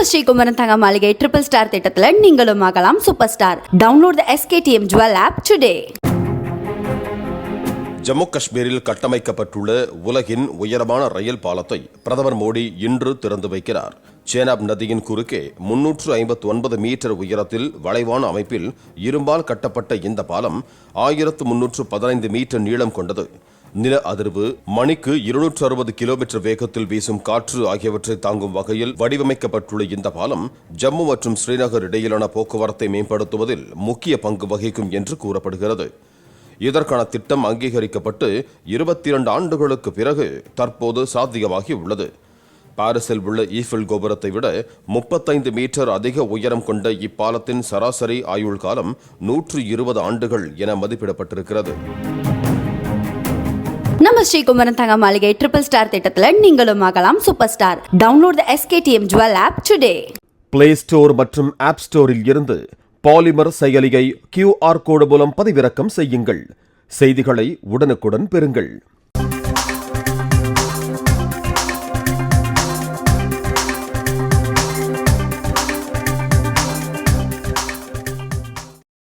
நம்ம ஸ்ரீகுமரன் தங்க மாளிகை ட்ரிபிள் ஸ்டார் திட்டத்தில் நீங்களும் ஆகலாம் super star download the SKTM jewel app today Jammu காஷ்மீரில் கட்டமைக்கப்பட்டுள்ள உலகின் உயரமான ரயில் பாலத்தை பிரதமர் மோடி இன்று திறந்து வைக்கிறார். சேனாப் நதியின் குறுக்கே முன்னூற்று ஐம்பத்தி ஒன்பது மீட்டர் உயரத்தில் வளைவான அமைப்பில் இரும்பால் கட்டப்பட்ட இந்த பாலம் ஆயிரத்து முன்னூற்று பதினைந்து மீட்டர் நீளம் கொண்டது. நில அதிர்வு மணிக்கு இருநூற்று அறுபது கிலோமீட்டர் வேகத்தில் வீசும் காற்று ஆகியவற்றை தாங்கும் வகையில் வடிவமைக்கப்பட்டுள்ள இந்த பாலம் ஜம்மு மற்றும் ஸ்ரீநகர் இடையிலான போக்குவரத்தை மேம்படுத்துவதில் முக்கிய பங்கு வகிக்கும் என்று கூறப்படுகிறது. இதற்கான திட்டம் அங்கீகரிக்கப்பட்டு இருபத்தி இரண்டு ஆண்டுகளுக்கு பிறகு தற்போது சாத்தியமாகி உள்ளது பாரிஸில் உள்ள ஈஃபில் கோபுரத்தை விட முப்பத்தைந்து மீட்டர் அதிக உயரம் கொண்ட இப்பாலத்தின் சராசரி ஆயுள் காலம் நூற்று இருபது ஆண்டுகள் என மதிப்பிடப்பட்டிருக்கிறது. நம்ம ஸ்ரீகுமரன் தங்க மாளிகை ட்ரிபிள் ஸ்டார் திட்டத்தில் நீங்களும் ஆகலாம் super star download the SKTM jewel app today play store மற்றும் ஆப் ஸ்டோரில் இருந்து பாலிமர் செயலியை கியூஆர் கோடு மூலம் பதிவிறக்கம் செய்யுங்கள். செய்திகளை உடனுக்குடன் பெறுங்கள்.